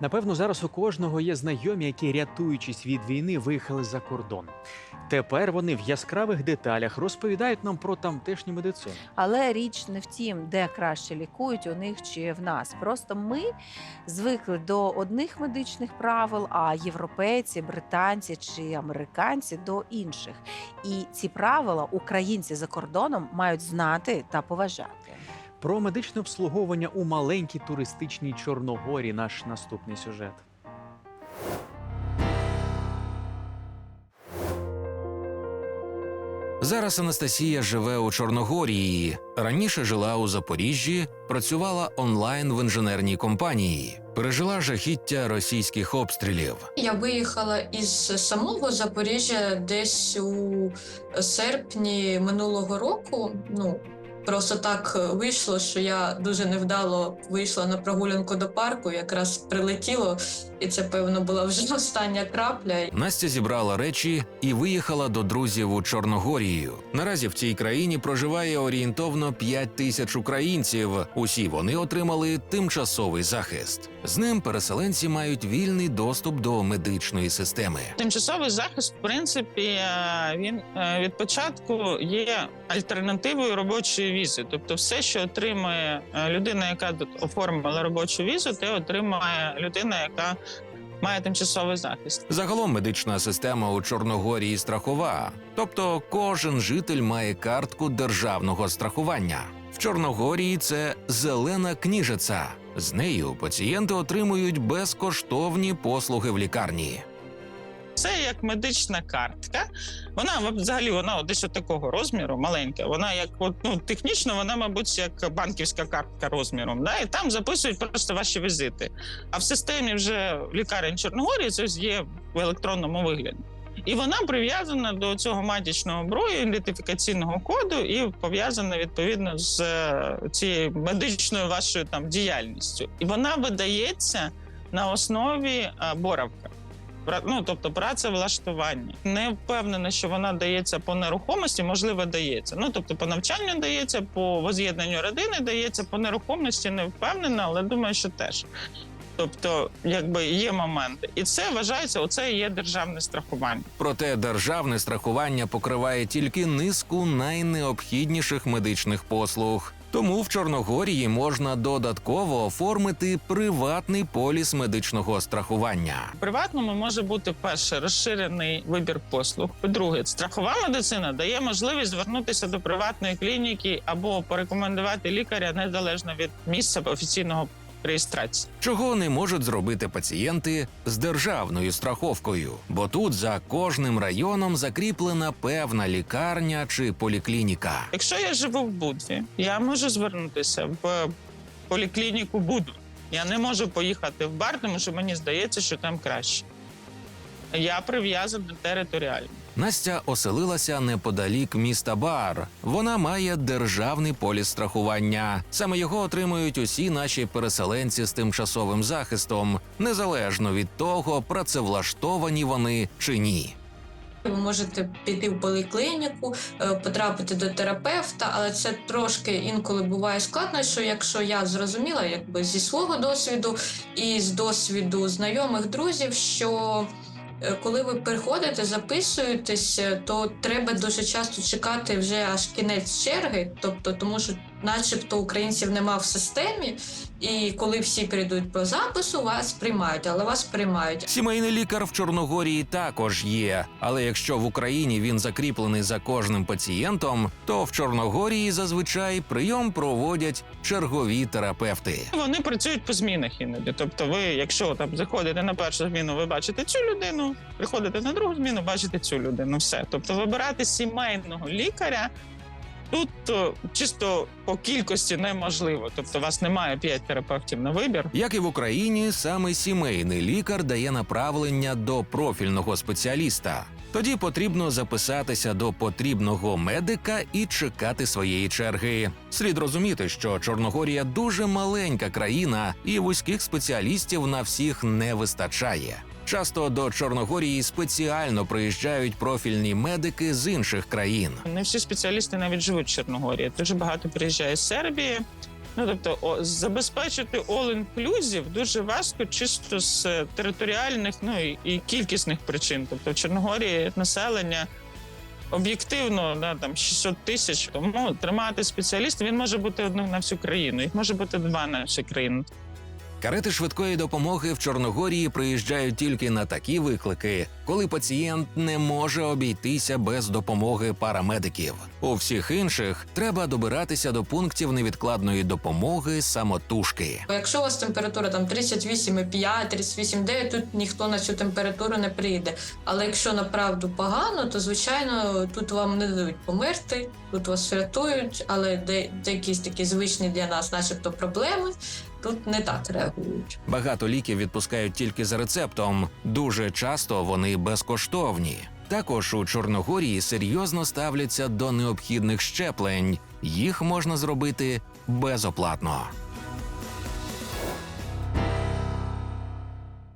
Напевно, зараз у кожного є знайомі, які, рятуючись від війни, виїхали за кордон. Тепер вони в яскравих деталях розповідають нам про тамтешню медицину. Але річ не в тім, де краще лікують у них чи в нас. Просто ми звикли до одних медичних правил, а європейці, британці чи американці до інших. І ці правила українці за кордоном мають знати та поважати. Про медичне обслуговування у маленькій туристичній Чорногорі наш наступний сюжет. Зараз Анастасія живе у Чорногорії. Раніше жила у Запоріжжі, працювала онлайн в інженерній компанії, пережила жахіття російських обстрілів. Я виїхала із самого Запоріжжя десь у серпні минулого року. Ну просто так вийшло, що я дуже невдало вийшла на прогулянку до парку. Якраз прилетіло, і це певно була вже остання крапля. Настя зібрала речі і виїхала до друзів у Чорногорію. Наразі в цій країні проживає орієнтовно 5 тисяч українців. Усі вони отримали тимчасовий захист. З ним переселенці мають вільний доступ до медичної системи. Тимчасовий захист, в принципі, е, він е, від початку є альтернативою робочої візи. Тобто, все, що отримує е, людина, яка тут оформила робочу візу, те отримає людина, яка має тимчасовий захист. Загалом медична система у Чорногорії страхова, тобто кожен житель має картку державного страхування. В Чорногорії це зелена кніжиця. З нею пацієнти отримують безкоштовні послуги в лікарні. Це як медична картка. Вона взагалі вона десь от такого розміру, маленька. Вона як от, ну, технічно, вона, мабуть, як банківська картка розміром. Да? І там записують просто ваші візити. А в системі вже лікарень Чорногорії це є в електронному вигляді. І вона прив'язана до цього матічного брою, ідентифікаційного коду, і пов'язана відповідно з е, цією медичною вашою там діяльністю. І вона видається на основі е, боравка. Пра- Ну, тобто працевлаштування. Не впевнена, що вона дається по нерухомості, можливо, дається. Ну, тобто, по навчанню дається, по воз'єднанню родини дається, по нерухомості не впевнена, але думаю, що теж. Тобто, якби є моменти. І це вважається, оце і є державне страхування. Проте державне страхування покриває тільки низку найнеобхідніших медичних послуг. Тому в Чорногорії можна додатково оформити приватний поліс медичного страхування. В приватному може бути перше розширений вибір послуг. По-друге, страхова медицина дає можливість звернутися до приватної клініки або порекомендувати лікаря незалежно від місця офіційного реєстрації. Чого не можуть зробити пацієнти з державною страховкою, бо тут за кожним районом закріплена певна лікарня чи поліклініка. Якщо я живу в Будві, я можу звернутися в поліклініку Буду. Я не можу поїхати в бар, тому що мені здається, що там краще. Я прив'язана територіально. Настя оселилася неподалік міста Бар. Вона має державний поліс страхування. Саме його отримують усі наші переселенці з тимчасовим захистом, незалежно від того, працевлаштовані вони чи ні. Ви можете піти в поліклініку, е, потрапити до терапевта, але це трошки інколи буває складно, що якщо я зрозуміла, якби зі свого досвіду і з досвіду знайомих друзів, що коли ви приходите, записуєтесь, е, то треба дуже часто чекати вже аж кінець черги, тобто тому що, начебто, українців нема в системі, і коли всі прийдуть по запису, вас приймають, але вас приймають. Сімейний лікар в Чорногорії також є, але якщо в Україні він закріплений за кожним пацієнтом, то в Чорногорії зазвичай прийом проводять чергові терапевти. Вони працюють по змінах іноді. Тобто, ви, якщо там заходите на першу зміну, ви бачите цю людину, приходите на другу зміну, бачите цю людину. Все. Тобто, вибирати сімейного лікаря. Тут о, чисто по кількості неможливо, тобто у вас немає п'ять терапевтів на вибір. Як і в Україні, саме сімейний лікар дає направлення до профільного спеціаліста. Тоді потрібно записатися до потрібного медика і чекати своєї черги. Слід розуміти, що Чорногорія дуже маленька країна, і вузьких спеціалістів на всіх не вистачає. Часто до Чорногорії спеціально приїжджають профільні медики з інших країн. Не всі спеціалісти навіть живуть в Чорногорії. Дуже багато приїжджає з Сербії, Ну тобто, о, забезпечити all-inclusive дуже важко чисто з територіальних, ну і, і кількісних причин. Тобто в Чорногорії населення об'єктивно да, там 600 тисяч. Тому тримати спеціаліста він може бути одним на всю країну, їх може бути два на всю країну. Карети швидкої допомоги в Чорногорії приїжджають тільки на такі виклики, коли пацієнт не може обійтися без допомоги парамедиків. У всіх інших треба добиратися до пунктів невідкладної допомоги самотужки. Якщо у вас температура там 38,5, 38,9, тут ніхто на цю температуру не прийде. Але якщо направду погано, то звичайно тут вам не дадуть померти, тут вас врятують, але де, де якісь такі звичні для нас, начебто, проблеми, тут не так реагують. Багато ліків відпускають тільки за рецептом. Дуже часто вони безкоштовні. Також у Чорногорії серйозно ставляться до необхідних щеплень. Їх можна зробити безоплатно.